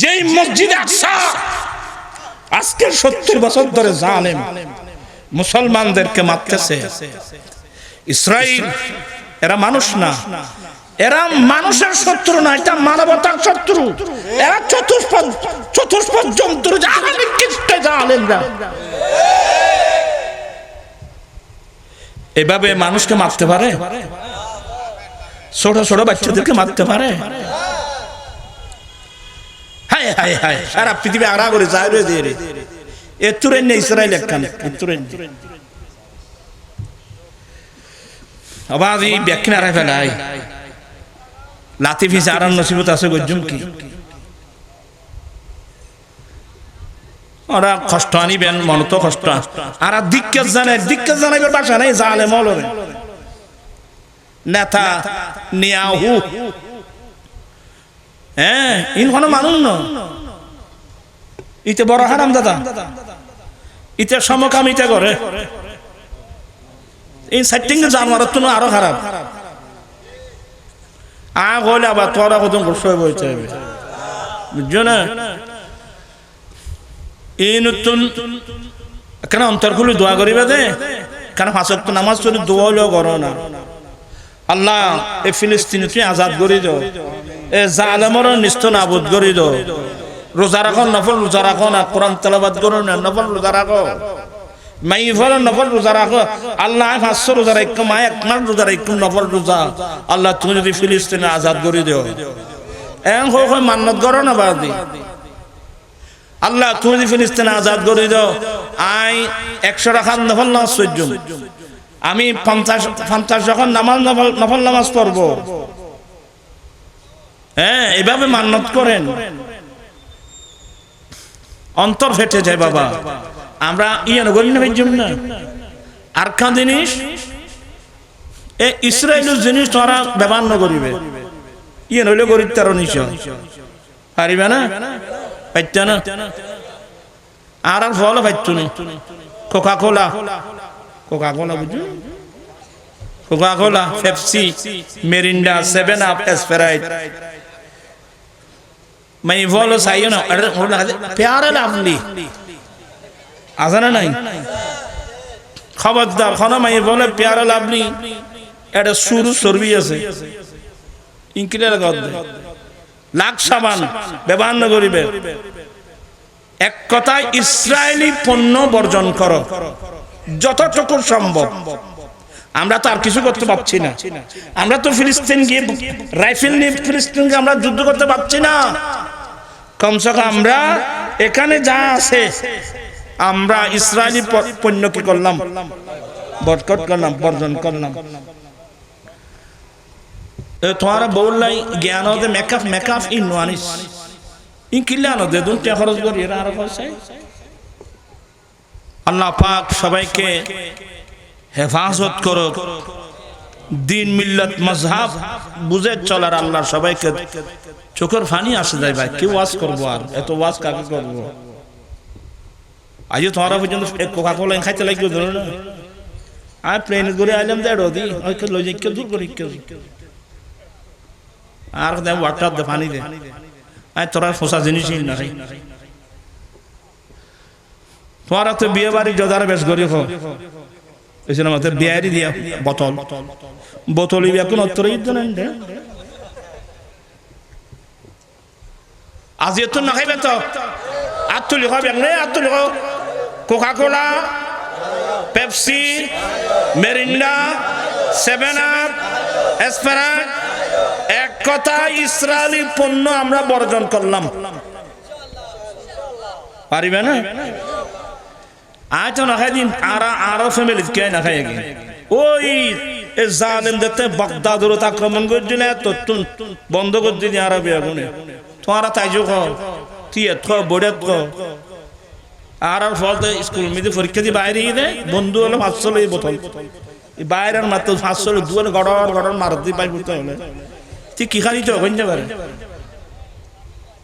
যেই মসজিদ আজকের সত্তর বছর ধরে জালেম, মুসলমানদেরকে মারতেছে। ইসরায়েল এরা মানুষ না। এরা মানুষের শত্রু না, এটা মানবতার শত্রু। এরা চতুষ্পদ চতুষ্পদ জন্তু জাহানের কিস্তে জালেমরা। এভাবে মানুষকে মারতে পারে? ছোট ছোট বাচ্চাদেরকে মারতে পারে? হায় হায় হায়। যায় রে দিয়ে রে। এতুরেন নেই ইসরায়েল একখান এতুরেন আবার এই ব্যাখ্যা আছে গজ্জুম ওরা কষ্ট আনিবেন মন তো কষ্ট। আর দিক্কাত জানে দিক্কাত জানাইবার বাসা নাই জালে মলরে নেতা নিয়াহু হ্যাঁ ইন কোনো মানুষ ন। ইতে বড় হারাম দাদা। ইতে সমকাম ইতে করে। এই সাইটিং জানোয়ারের তো আরও খারাপ। আ আবার তোরা কত গোসই বইতে হবে। বুঝছ না? এই নতুন কেন অন্তর খুলে দোয়া করিবে দে? কেন ফাঁসক নামাজ চলে দোয়া হলেও করো না। আল্লাহ এ ফিলিস্তিনি আজাদ করি দো এ জালেমর নিস্ত নাবুদ করি দো রোজা রাখো নফল রোজা রাখো না কোরআন তেলাবাদ করো না নফল রোজা রাখো মাই ফল নফল রোজা রাখো আল্লাহ পাঁচশো রোজা রাখো মা এক মাস রোজা রাখো নফল রোজা আল্লাহ, তুমি যদি ফিলিস্তিনে আজাদ করে দিও এন হই হই মান্নত করো না বাদি আল্লাহ, তুমি যদি ফিলিস্তিনে আজাদ করে দাও আই, একশো টাকা নফল নামাজ সহ্য আমি পঞ্চাশ পঞ্চাশ যখন নামাজ নফল নামাজ পড়ব। হ্যাঁ এভাবে মান্নত করেন। অন্তর ফেটে যায় বাবা। আমরা ইয়ে করি না ভাইজম না আর খান জিনিস, এ ইসরায়েলের জিনিস তোরা ব্যবহার ন করিবে। ইয়ে নইলে গরিব তার পারিবে না? পাইত না? আর আর ফল পাইত না। কোকা কোলা কোকা কোলা বুঝছ Coca Cola Pepsi Mirinda Seven Up Sprite মাই ফলো চাইও না প্যারা লাভলি আছে না নাই খবরদার খন মাই বলে প্যারা লাভলি এটা সুরু চর্বি আছে ইনকিলের গদ্দে লাখ সাবান ব্যবহার করিবে এক কথায় ইসরায়েলি পণ্য বর্জন করো যতটুকু সম্ভব আমরা তো আর কিছু করতে পারছি না। আমরা তো ফিলিস্তিন গিয়ে রাইফেল নিয়ে ফিলিস্তিনকে আমরা যুদ্ধ করতে পারছি না। কমসে কম আমরা এখানে যা আছে, আমরা ইসরায়েলি পণ্য কি করলাম? বরকট করলাম, বর্জন করলাম। তোমারা বললাই জ্ঞান হতে মেকআপ মেকআপ ইন নোয়ানিস। ইন কিল্লা আনো দে দুন খরচ করি আরও আল্লাহ পাক সবাইকে হেফাজত করো দিন মিল্লত মজহাব, বুঝে চলার আল্লাহ সবাইকে চোখের ফানি আসে যায় ভাই। কি ওয়াজ করব আর? এত ওয়াজ কাকে করব? আজও তোমারা পর্যন্ত কোকা কোলা খাইতে লাগিও ধরো না। আর প্লেন করে আইলাম দেড় দি ওইকে কেউ দূর করি আর দেয় ওয়াটার দে পানি দে। আর তোরা ফোসা জিনিসই না তোমারা তো বিয়ে বাড়ি জদার বেশ করি খো এসে আমাদের বিয়ারি দিয়া বোতল দেন আজি তো না খাইবে তো আর রে আর তুলি Coca Cola Pepsi Mirinda Seven Up এক কথা ইসরায়েলি পণ্য আমরা বর্জন করলাম পারিবে না আজ তো না খাই দিন আর আরও ফ্যামিলি কে না খাই আগে ওই এ জালেম দেখতে বাগদাদুর আক্রমণ করছিল তো বন্ধ করে দিদি আরবি আগুনে। তোমারা তাই যোগ তুই এত বড়ে আর আর ফল স্কুল মিলে পরীক্ষা দিয়ে বাইরে গিয়ে বন্ধু হলো পাঁচশো এই বোতল। বাইরের মাত্র পাঁচশো দুয়ার গড়র গড়র মারত দিয়ে পাই পড়তে হলে। তুই কি খালি তো হইতে পারে।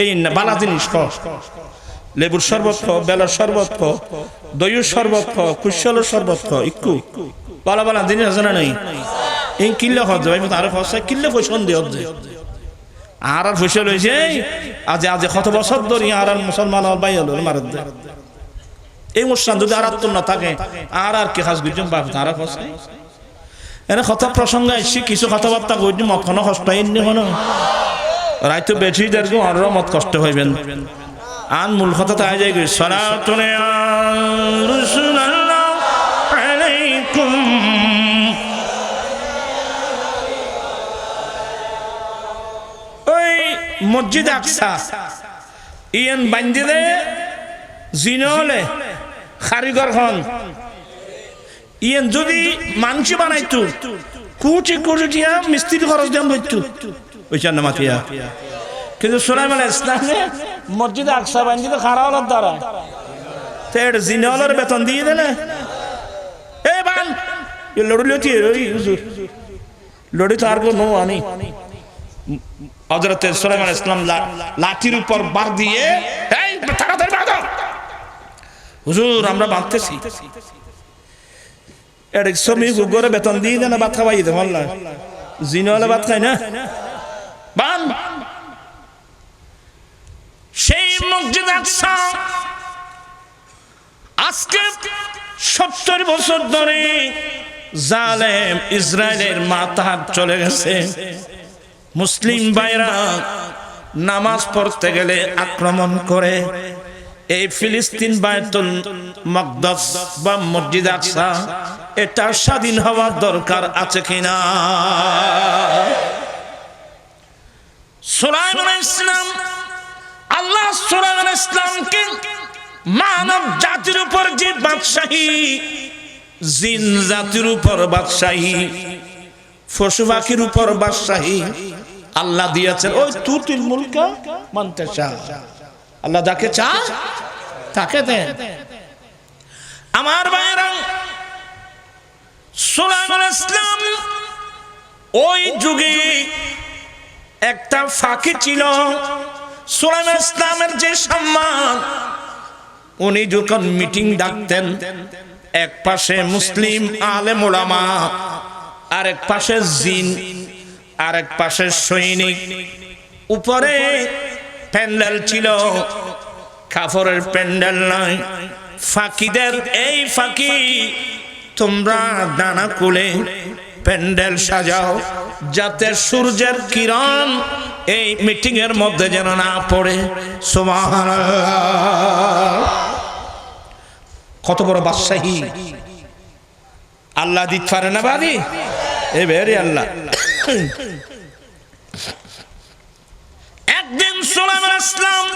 এই না, বালা জিনিস খ লেবুর শরবত খ বেলার শরবত খ দইয়ের শরবত খ কুশলের শরবত খ ইকু। বালা বালা জিনিস আছে না নাই। এই কিল্লে হজ ভাই আরও ফসা কিল্লে পছন্দ হচ্ছে আর আর ফুসে লইছে আজ আজ কত বছর ধরে আর আর মুসলমান আর ভাই হলো মারত দেয় এই মুসলাম যদি আর আত্ম না থাকে, আর আর কি খাস গুজন বাপ তারা ফসাই এনে কথা প্রসঙ্গ আসছি কিছু কথাবার্তা কইছি মখনো কষ্ট হয়নি কোনো রাইতো বেশি দেরগো আর মত কষ্ট হইবেন। আন মূল কথা তাই যাই ওই মসজিদ আকসা, ইয়েন বান্ধি দে জিনলে কারিগর হন। ইয়েন যদি মাংস বানাইতো, কুচি কুচি দিয়া মিস্ত্রি খরচ দিয়াম ধরতো ওইখান না মাতিয়া কিন্তু সুলাইম আলাহ ইসলামে মসজিদ আকসা বান্ধি তো খারা হলার দ্বারা তেড় জিনলের বেতন দিয়ে দেনে এ বান লড়ু লতি হুজুর। লড়ি তো আর কোনো আনি। হজরত সুলাইমান ইসলাম লাঠির উপর বার দিয়ে, এই তাড়াতাড়ি বাঁধো। হুজুর, আমরা বাঁধতেছি। এর শ্রমিক উগরে বেতন দিয়ে দেন, ভাত খাওয়াই জিনওয়ালা ভাত খাই না। বান মসজিদ আজকে সত্তর বছর ধরে জালেম ইসরায়েলের মাথা চলে গেছে। মুসলিম ভাইরা নামাজ পড়তে গেলে আক্রমণ করে। এই ফিলিস্তিন বায়তুল মকদস বা মসজিদ আকসা, এটা স্বাধীন হওয়ার দরকার আছে কিনা? সুলাইমান ইসলাম ইসলামকে মানব জাতির উপর যে বাদশাহী, জিন জাতির উপর বাদশাহী, পশু পাখির উপর বাদশাহী, আল্লাহ দিয়েছেন। ওই তুতিল মুলকা মানতে চায়। আল্লাহ যাকে চায়, তাকে দেন। আমার ভাইরা সুলাইমান ইসলাম ওই যুগে একটা ফাঁকি ছিল। সুলাইমান ইসলামের যে সম্মান, উনি যখন মিটিং ডাকতেন, এক পাশে মুসলিম আলেম ওলামা আরেক পাশে জিন, আরেক পাশে সৈনিক, উপরে প্যান্ডেল ছিল কাপড়ের প্যান্ডেল নয়, ফাঁকিদের এই ফাঁকি, তোমরা দানা কুলে প্যান্ডেল সাজাও, যাতে সূর্যের কিরণ এই মিটিং এর মধ্যে যেন না পড়ে। কত বড় বাদশাহী। আল্লাহ দিতে পারে না বাদি? এ বেরে আল্লাহ। একদিন ইসলাম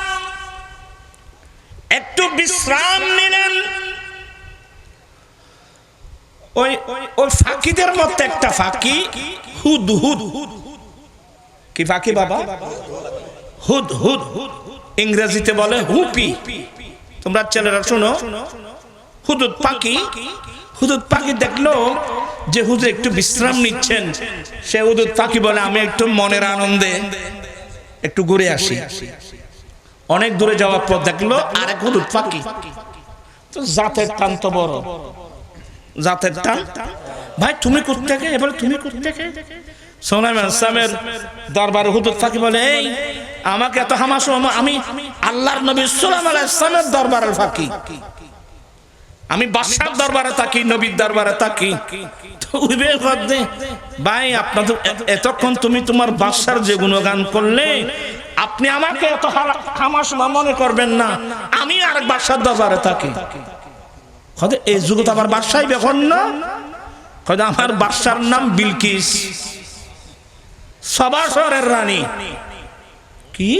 একটু বিশ্রাম নিলেন। ওই ওই ফাঁকিদের মধ্যে একটা ফাঁকি। হুদ হুদ হুদ কি ফাঁকি বাবা? হুদ হুদ। ইংরেজিতে বলে হুপি। তোমরা ছেলেরা শুনো, হুদুদ পাখি হুদুদ পাখি দেখল যে হুজুর একটু বিশ্রাম নিচ্ছেন। সে হুদুদ পাখি বলে, আমি একটু মনের আনন্দে একটু ঘুরে আসি। অনেক দূরে যাওয়ার পর দেখল আর এক হুদুদ পাখি তো জাতের টান তো বড়। জাতের টান? ভাই, তুমি কোথেকে এবার তুমি কোথেকে সোনাম ইসলামের দরবারে হুদুদ ফাঁকি বলে, এই, আমাকে এত হামাস, আমি আল্লাহর নবী সোলাম আলাহ ইসলামের দরবারের ফাঁকি। আমি বাদশার দরবারে থাকি, নবীর দরবারে থাকি। ভাই এ- এতক্ষণ তুমি তোমার বাদশার যে গুণগান করলে, আপনি আমাকে এত হামাস মনে করবেন না, আমি আরেক বাদশার দরবারে থাকি। এই যুগে তো আমার বাদশাই বেখন না? আমার বাদশার নাম বিলকিস। সবা শহরের রানী। কি?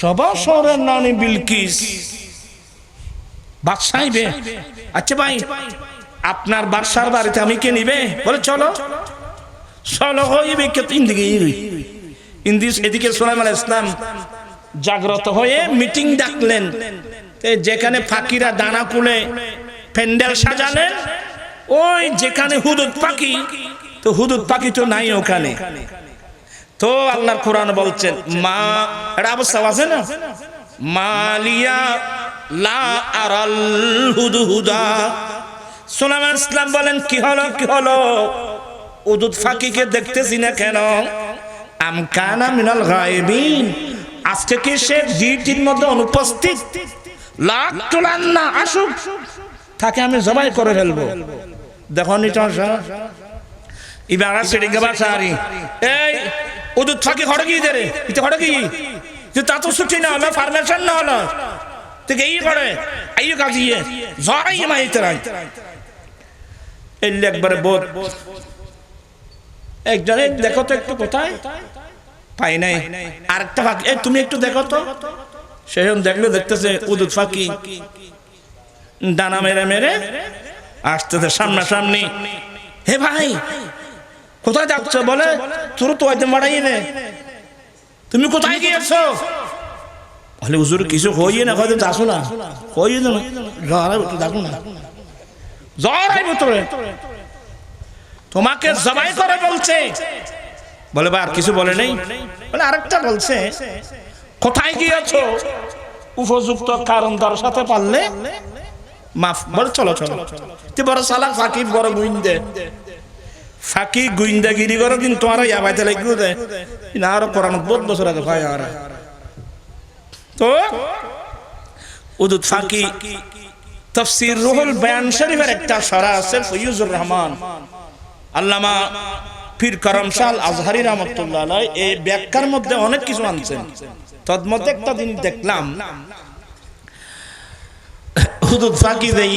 সবা শহরের রানী বিলকিস। বাদশাই বে আচ্ছা ভাই, আপনার বাদশার বাড়িতে আমি কে নিবে? বলে চলো। চলো হইবে কে তিন দিকে ইন্দিস এদিকে সোলাইম আলাইহিস ইসলাম জাগ্রত হয়ে মিটিং ডাকলেন। যেখানে ফাকিরা দানা কুলে প্যান্ডেল সাজালেন, ওই যেখানে হুদুদ পাখি তো হুদুদ পাখি তো নাই ওখানে। তো আল্লাহর কোরআন বলছেন, মা এটা অবস্থা আছে না? মালিয়া লা আরাল হুদহুদা সুলাইমান ইসলাম বলেন, কি হলো কি হলো? উদুদ ফাকিকে দেখতেছি না কেন? আম কানা মিনাল গায়বিন। আজকে কি সে ডিউটির মধ্যে অনুপস্থিত? লাখ তুলান না আসুক, তাকে আমি জবাই করে ফেলব। দেখো নিটা সারি এই যে তা তো না না তেরাই বোধ একজনে দেখো তো একটু কোথায় পাই নাই আরেকটা ফাঁকি এই তুমি একটু দেখো তো সেজন দেখলে দেখতেছে উদুত ফাঁকি ডানা মেরে মেরে আসতেছে সামনাসামনি হে ভাই কোথায় যাচ্ছ বলে? তোর তো একদম বাড়াই নে তুমি কোথায় গিয়েছো? বলে হুজুর কিছু হইয়ে না হয়তো যাসো না। হইয়ে না। দেখো না। জ্বর তোমাকে জবাই করে বলছে। বলে বা আর কিছু বলে নেই। বলে আরেকটা বলছে কোথায় গিয়েছো? উপযুক্ত কারণ তার সাথে পারলে মাফ বলে চলো চলো। তুই বড় সালা ফাঁকি বড় গুইন্দে ফাঁকি গুইন্দাগিরি করো, কিন্তু তোমার ইয়া বাইতে লাগবে দে। না, আরও কোরআন বহুত বছর আগে ভাই, আর। তো? উদুত ফাঁকি। তফসির রুহুল বয়ান শরীফের একটা সরা আছে, ফয়ুজুর রহমান। আল্লামা পীর করম আজহারি রহমতুল্লাহ এই ব্যাখ্যার মধ্যে অনেক কিছু আনছেন। তন্মধ্যে একটা দিন দেখলাম। হুদুদ ফাঁকি দেই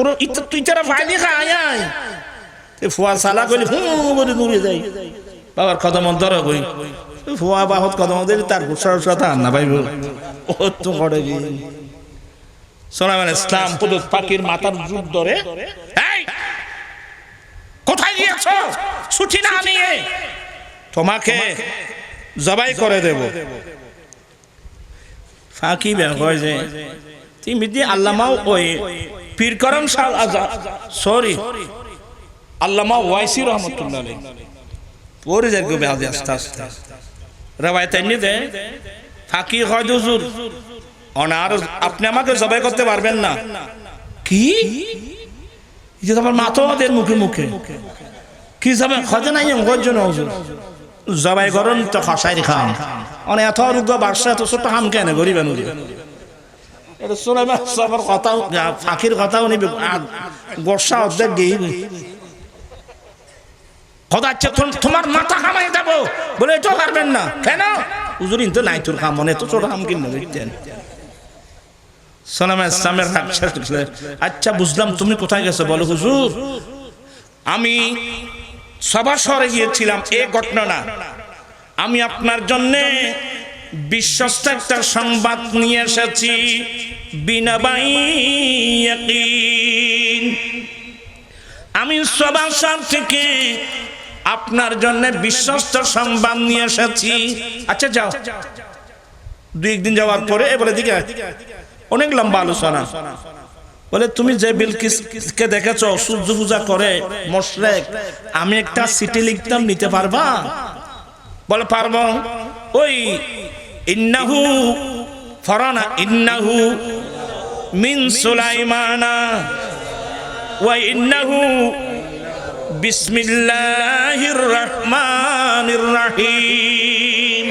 তোর তুই তারা ফাইলি খায় ফুয়া সালা কইলে, হু বলে দূরে যাই। বাবার কদম ধর কই। ফুয়া বাহত কদম দিলে তার সাথে আর না ভাইব ও তো করে গিয়ে সোনামান ইসলাম পুদুত পাখির মাথার জুট ধরে। কোথায় গিয়েছ? ছুটি না নিয়ে তোমাকে জবাই করে দেব। ফাঁকি ব্যবহার যে। তুমি দিয়ে আল্লামাও ওই পীর করম সাল আজা সরি আল্লামা ওয়াইসি রহমতুল্লাহ পরে যাকে বেহাদি আস্তে আস্তে। এনে দে হয় অনার আপনি আমাকে জবাই করতে পারবেন না। কি? যে তোমার মাথা ওদের মুখে মুখে। কি যাবে খজে নাই অঙ্গর হুজুর? জবাই করুন তো খসাই খাম অনেক এত রোগ্য বার্ষা এত ছোট হাম কেন? গরিবেন এটা সুলাইমান সবার কথাও ফাঁকির কথাও নিবি। বর্ষা অর্ধেক গেই হচ্ছে তোমার মাথা কামাই দেবো। বলে এটাও পারবেন না। কেন? হুজুর তো নাই তোর কাম মনে তো ছোট হাম কিনে বুঝতেন সোনামা ইসলামের আচ্ছা বুঝলাম তুমি কোথায় গেছো, বলো হুজুর। আমি সভা শহরে গিয়েছিলাম, এ ঘটনা আমি আপনার জন্য বিশ্বস্ত একটা সংবাদ নিয়ে এসেছি। বিনাবাই আমি সবার থেকে আপনার জন্য বিশ্বস্ত সংবাদ নিয়ে এসেছি। আচ্ছা যাও। দুই একদিন যাওয়ার পরে বলে দিকে অনেক লম্বা আলোচনা। বলে, তুমি যে বিলকিসকে দেখেছ সূর্য পূজা করে, মোশরেক, আমি একটা সিটি লিখতাম, নিতে পারবা? বলে, পারব। ওই ইন্নাহু ফরানা ইন্নাহু মিন সুলাইমানা ওয়া ইন্নাহু বিসমিল্লাহির রহমানির রহিম।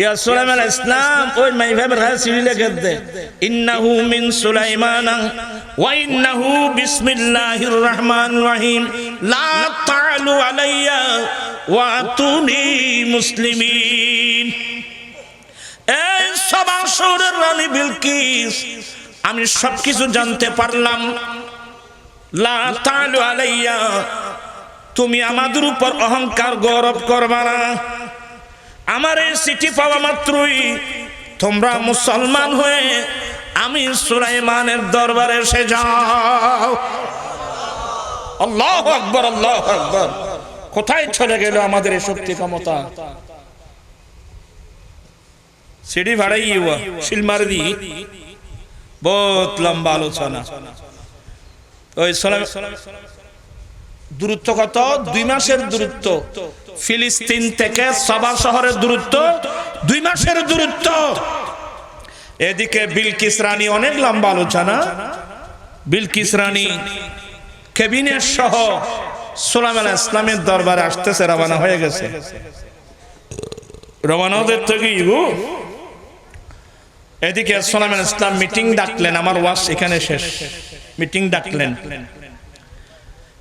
ইয়া সুলাইমান ইসলাম, ওই মাই ভাবের হাতে সিঁড়ি লেখে দে। ইন্নাহু মিন সুলাইমান ওয়া ইন্নাহু বিসমিল্লাহির রহমানির রহিম। লা তা'লু আলাইয়া ওয়া আতুনি মুসলিমিন। এই সবাসুরের রানী বিলকিস। আমি সবকিছু জানতে পারলাম। লা তা'লু আলাইয়া, তুমি আমাদের উপর অহংকার গৌরব করবা না। আমার এই চিঠি পাওয়া মাত্রই তোমরা মুসলমান হয়ে আমি সুলাইমানের দরবারে এসে যাও। আল্লাহ আকবর আল্লাহ আকবর। কোথায় চলে গেল আমাদের এই শক্তি ক্ষমতা সিঁড়ি ভাড়াই हुआ দি বহুত লম্বা আলোচনা। ওই সালাম দূরত্ব কত? দুই মাসের দূরত্ব। ফিলিস্তিন থেকে সবা শহরের দূরত্ব। দুই মাসের দূরত্ব। এদিকে বিলকিস রানী অনেক লম্বা আলোচনা। বিলকিস রানী কেবিনেট সহ সোলাম আলাহ ইসলামের দরবারে আসতেছে রবানা হয়ে গেছে। রবানা ওদের থেকে এদিকে সোলাম আলাহ ইসলাম মিটিং ডাকলেন আমার ওয়াজ এখানে শেষ মিটিং ডাকলেন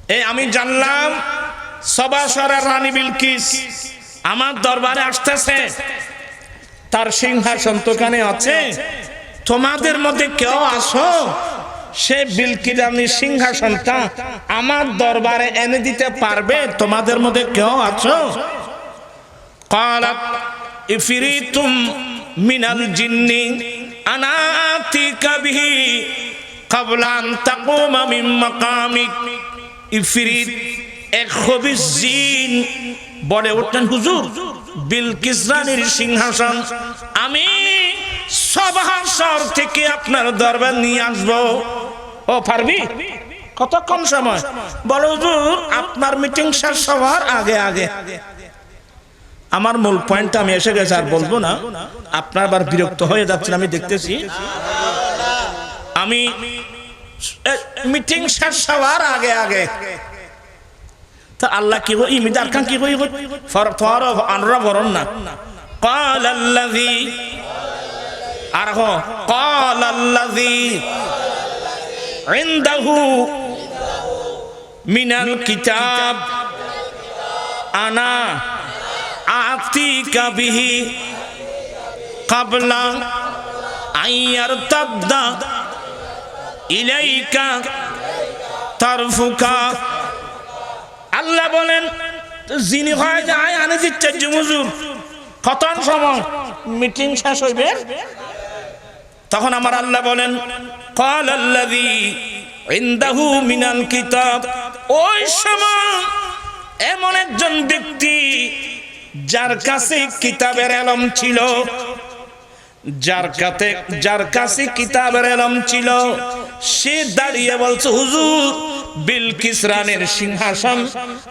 এই আমি জানলাম সবাসরের রানী বিলকিস আমার দরবারে আসতেছে তার সিংহাসন তোখানে আছে তোমাদের মধ্যে কেউ আসো সে বিলকিস রানীর সিংহাসনটা আমার দরবারে এনে দিতে পারবে তোমাদের মধ্যে কেউ আছো قالت إفريت মিনাল জিন্নি আনাতি কবি কবলান তাকুমা মিন মাকামিক। ইফরিত এক খবিস জিন। বলে উঠলেন, হুজুর বিলকিসরানির সিংহাসন। আমি সবহাসর থেকে আপনার দরবার নিয়ে আসব। ও পারবি কত কম সময়? বলো, হুজুর, আপনার মিটিং শেষ হওয়ার আগে আগে। আমার মূল পয়েন্ট আমি এসে গেছে আর বলবো না আপনার আবার বিরক্ত হয়ে যাচ্ছেন আমি দেখতেছি আমি মিটিং শেষ হওয়ার আগে আগে তা আল্লাহ কি হই ইমিদার খান কি হই ফর ফর আনরা বরন না قال الذي আর হো قال الذي عنده من الكتاب انا আতি তারফুকা। আল্লাহ বলেন, যিনি হয় যে মিটিং শেষ তখন আমার আল্লাহ বলেন কল আল্লাদি ইন্দাহু মিনাল কিতাব। ওই সময় এমন একজন ব্যক্তি যার কাছে কিতাবের এলম ছিল, যার কাছে যার কাছে কিতাবের এলম ছিল, সে দাঁড়িয়ে বলছে, হুজুর বিলকিস রানের সিংহাসন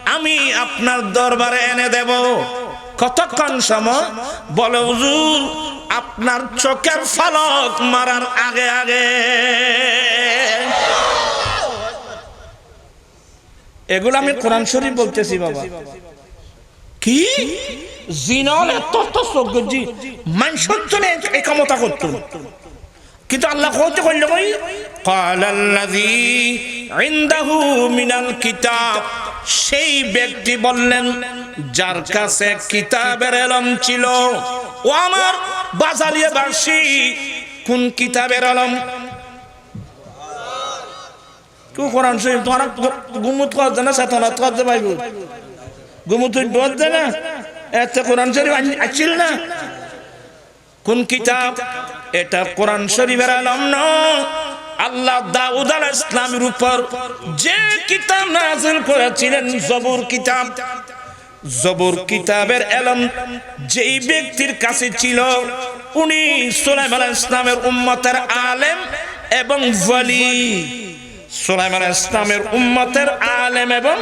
আমি আপনার দরবারে এনে দেব। কতক্ষণ সময়? বলে, হুজুর, আপনার চোখের ফলক মারার আগে আগে। এগুলো আমি কোরআন শরীফ বলতেছি, বাবা। কি? জিনার এত এত সৌগজি জন্য এই ক্ষমতা কিন্তু আল্লাহ কত করলে ভাই সেই ব্যক্তি বললেন, যার কাছে কিতাবের এলম ছিল, ও আমার বাজারিয়া বাসী কোন কিতাবের আলম? কেউ কোরআন শরীফ তোমার গুমুত কর জানা সাথে না তোমার গুমুত ডোয়াতে না? এতে কোরআন শরীফ না? কোন কিতাব? এটা কোরআন শরীফের আলম আল্লাহ দাউদ আল ইসলামের উপর যে কিতাব নাজিল করেছিলেন, জবুর কিতাব, জবুর কিতাবের এলম যেই ব্যক্তির কাছে ছিল, উনি সুলাইম আল ইসলামের উম্মতের আলেম এবং ওয়ালি। সুলাইম আল ইসলামের উম্মতের আলেম এবং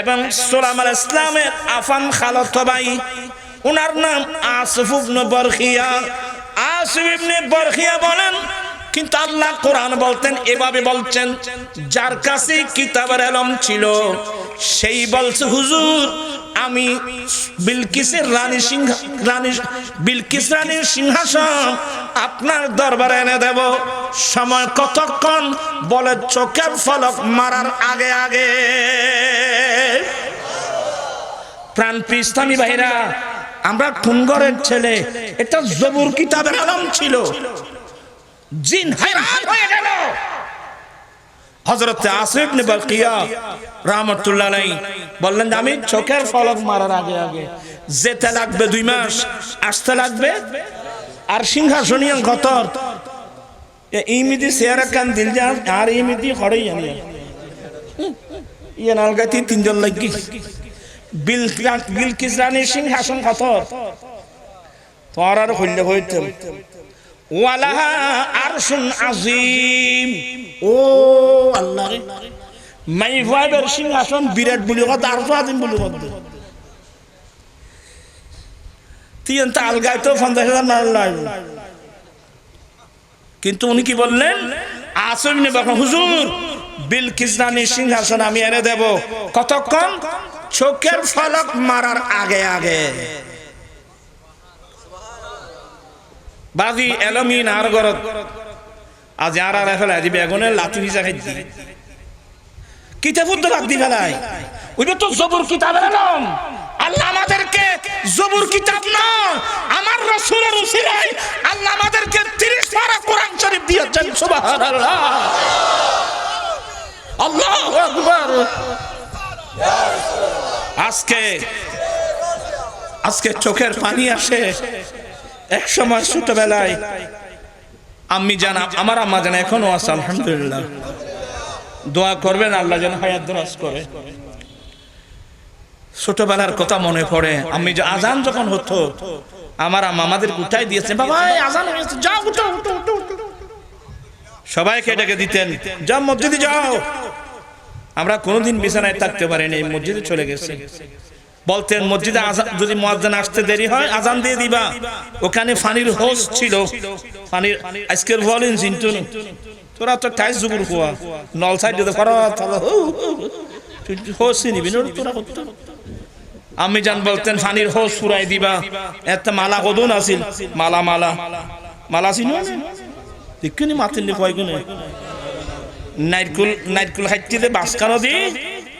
এবং সুলাইম আল ইসলামের আফান খালত ভাই উনার নাম আসিফ ইবনে বরখিয়া। আসিফ ইবনে বরখিয়া বলেন কিন্তু আল্লাহ কোরআন বলতেন, এভাবে বলছেন, যার কাছে কিতাবের এলম ছিল, সেই বলছে, হুজুর, আমি বিলকিসের রানী সিংহ, রানী, বিলকিস রানীর সিংহাসন আপনার দরবারে এনে দেব। সময় কতক্ষণ বলে চোখের ফলক মারার আগে আগে? প্রাণ ইসলামী ভাইরা, আমরা কোন ছেলে, এটা জবুর কিতাবের আলম ছিল। জিন হায়রান হয়ে গেল। হযরত আসিফ ইবনে বালকিয়া রাহমাতুল্লাহ আলাইহি বললেন আমি চোখের ফলক মারার আগে আগে যেতে লাগবে দুই মাস আসতে লাগবে আর সিংহাসনীয় গতর ইমিদি চেয়ারা কান দিল যা আর ইমিদি হড়াই জানি ইয়ে নালগাতি তিনজন লাগি। বিল বিলকিস রানীর সিংহাসন কত তোমার আর হইলে হইতে ওয়ালাহা আরশুন আজিম ও আল্লাহ। মাই ভাইবের সিংহাসন বিরাট বলি কথা আরশু আজিম বলি কথা তিন তা আলগায় তো পঞ্চাশ হাজার লাগবে কিন্তু উনি কি বললেন? আসমিনে বাবা হুজুর বিল কিসনানি সিংহাসন আমি এনে দেব। কতক্ষণ? চোখের ফলক মারার আগে আগে। বাজি এলমিন আর গরত। আজ আর আর ফেলাই দিবে এগনের লাঠি হিসা খাই দি কিতাব তো বাদ দি ফেলাই। ওই তো জবুর কিতাব এলাম। আল্লাহ আমাদেরকে জবুর কিতাব না, আমার রসুলের উসিলাই আল্লাহ আমাদেরকে তিরিশ পারা কোরআন শরীফ দিয়েছেন, সুবহানাল্লাহ। আল্লাহু আকবার। আজকে আজকে চোখের পানি আসে। এক সময় ছোটবেলায় আমি জানা আমার আম্মা জানা এখনও আছে, আলহামদুলিল্লাহ। দোয়া করবেন, আল্লাহ যেন হায়াত দরাজ করে। ছোটবেলার কথা মনে পড়ে আমি যে আজান যখন হতো, আমার আম্মা আমাদের উঠাই দিয়েছে, বাবা আজান হয়েছে যাও উঠো উঠো উঠো। সবাইকে ডেকে দিতেন, যাও, মসজিদে যাও। আমরা কোনোদিন বিছানায় থাকতে পারিনি, মসজিদে চলে গেছে। বলতেন মসজিদে যদি মুয়াজ্জিন আসতে দেরি হয়, আজান দিয়ে দিবা। ওখানে পানির হোস ছিল। পানির আজকের বলেন চিন্তু তোরা তো টাইস জুগুর কুয়া। নল সাইড দিতে করো হোস নিবি? তোরা করতো আমি জান বলতেন পানির হোস ফুরাই দিবা। একটা মালা কদন আছিল। মালা মালা। মালা ছিল দেখুনি মাতিনি কয়গুনে। নাইরকুল নাইরকুল খাইতে বাসকানো দি।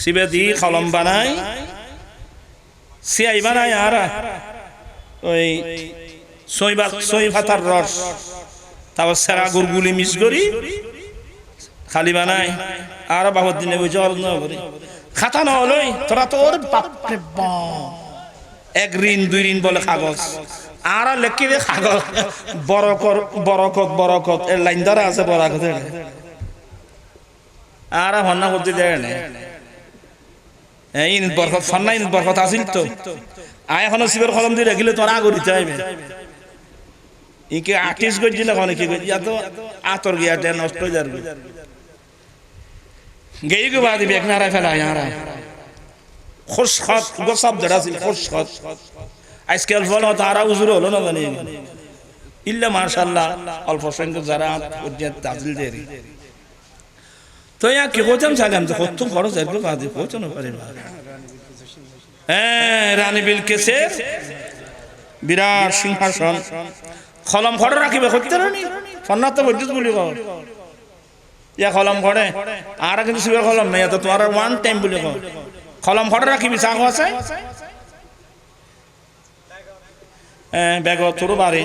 শিবে দি কলম বানাই সিয়াই বানাই আর, ওই সই বা সই ভাতার রস। তারপর সেরা গুড়গুলি মিস করি, খালি বানাই, আর বাবর দিনে খরচ না করি। খাতা না হলোই তোরা তো ওর বাপরে এক ঋণ, দুই ঋণ বলে কাগজ। আর লেখি দে কাগজ। বরকত বরকত বরকত, এর লাইন ধরা আছে বরকত আর হন্না করতে দেয় না। ইন বরকত, ফন্না ইন বরকত আসিল তো। আয় এখনও শিবের কলম দিয়ে রেখিলে তোরা আগরিতে আইবে। ইকে আর্টিস্ট করছি না কি করছি এত আতর নষ্ট হয়ে যাবে। গেই গো বাদি বেক ফেলা ইয়ারা খুশ খত গো সব ধরা ছিল খুশ খত আজকাল ফল তারা উজুর হলো না জানি। ইল্লা মাশাআল্লাহ, অল্প সংখ্যক যারা তাজিল তো ইয়া কি হতাম চাইলাম তো কত খরচ একটু বাদে পৌঁছানো পারে হ্যাঁ রানী বিলকেসের বিরাট সিংহাসন। কলম ঘরে রাখিবে করতে রানি ফন্নাত তো বৈদ্যুৎ বলি কর ইয়া কলম ঘরে, আর কিন্তু শিবের কলম নেই তো তোমার ওয়ান টাইম বলি কর কলম ঘরে রাখিবি চাহ আছে? বেগ তোর বাড়ি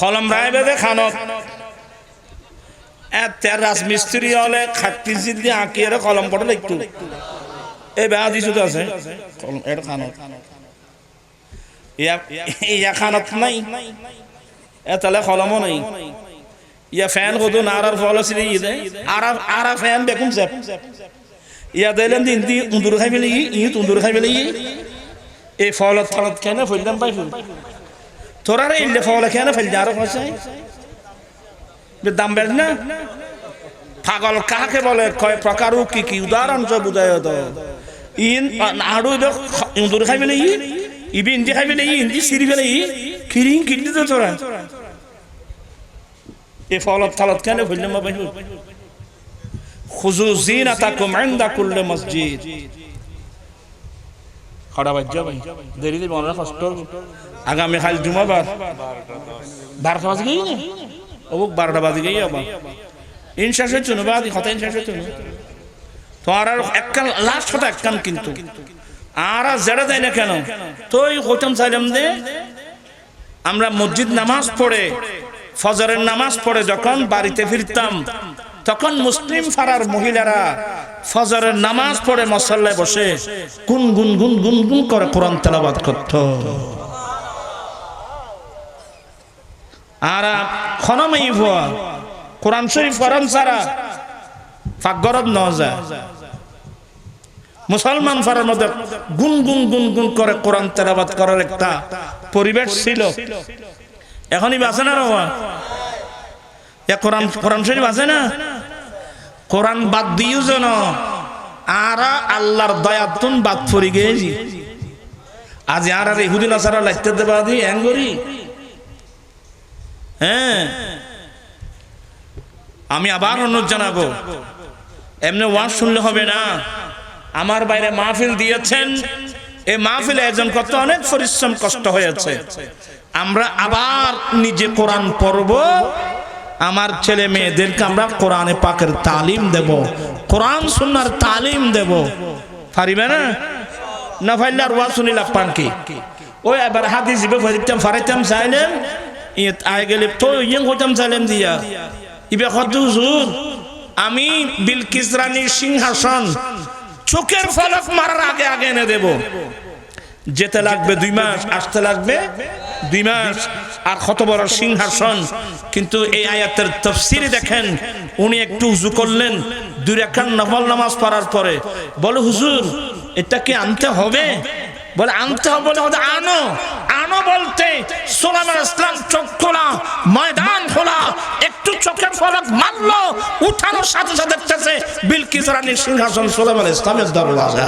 কলম রায় বেদে খানত। তের রাজমিস্ত্রি হলে খাটি দিয়ে আঁকি এর কলম পড়লে একটু? এই বেয়া দিছু তো আছে? এর নাই? ইয়া ফ্যান কত নারার ফল আছে ইয়ে আরা আরা ফ্যান বেকুম সেপ ইয়া দিলেন দিন দি উন্দুর খাই ফেলে ই তুন্দুর খাই ফেলে। এই ফলত ফলত কেন ফেলতাম পাই ফুল? তোরা ফল কেন ফেল যারো ফসাই দাম বেড় না? পাগল কাকে বলে? কয় প্রকার কি কি উদাহরণ সব বুঝায় তো। ইন আড়ু ইন্দুর খাই ফেলে ই? ইবি ইন্দি খাই ফেলে ই? ইন্দি সিরি ফেলে ই? কিরিং কিনতে তো তোরা এই ফলত ফলত কেন ফেললাম পাই খুজু জিনাতাকুম ইনদা কুল্লি মসজিদ। কটা বাজ্য ভাই দেরি মনে কষ্ট। আগামী কাল জুমাবার। বারোটা বাজে। গিয়ে ও বারোটা বাজে গিয়ে আবার। ইন শেষ হচ্ছে না বাদি কথা, ইন হচ্ছে না তোমার আর একখান লাস্ট কথা একখান কিন্তু। আর জেড়ে দেয় না কেন? তো ওই হইতাম চাইলাম দে, আমরা মসজিদ নামাজ পড়ে, ফজরের নামাজ পড়ে যখন বাড়িতে ফিরতাম, তখন মুসলিম ফারার মহিলারা ফজরের নামাজ পড়ে মশাল্লায় বসে গুন গুন গুন গুন গুন করে কোরআন তেলাবাদ করত। মুসলমান গুন গুন গুন গুন করে কোরআন তেলাবাদ করার একটা পরিবেশ ছিল। এখনই বাঁচে না কোরআন কোরআন শরীফ আছে না? কোরআন বাদ দিও যেন। আর আল্লাহর দয়াতুন বাদ পড়ি গেছি। আজ আর আর ইহুদি নাসারা লাগতে দেবা দি হ্যাঁ। আমি আবার অনুরোধ জানাব। এমনি ওয়াজ শুনলে হবে না। আমার বাইরে মাহফিল দিয়েছেন। এই মাহফিলে একজন কত অনেক পরিশ্রম কষ্ট হয়েছে। আমরা আবার নিজে কোরআন পড়ব। আমার ছেলে মেয়েদেরকে আমরা কোরআনে পাকের তালিম দেব। কোরআন সুন্নার তালিম দেব। পারিবে না? না ফাইলে আর ওয়াজ শুনিলা পান কি ওই এবার জিবে ফারিতাম ফারাইতাম চাইলেন ইয়ে গেলে তো ইয়ে দিয়া। ইবে আমি বিলকিস রানীর সিংহাসন চোখের ফলক মারার আগে আগে এনে দেব। যেতে লাগবে দুই মাস, আসতে লাগবে দুই মাস, আর কত বড় সিংহাসন। কিন্তু এই আয়াতের তফসিরে দেখেন, উনি একটু উজু করলেন, দুই রেখান নফল নামাজ পড়ার পরে। বলে, হুজুর, এটা কি আনতে হবে? বলে, আনতে হবে বলে, আনো। বলতে সোলাম ইসলাম চোখ খোলা, ময়দান খোলা, একটু চোখের ফলক মারলো, উঠানোর সাথে সাথে দেখতেছে বিলকিস রানীর সিংহাসন সোলাম ইসলামের দরওয়াজা।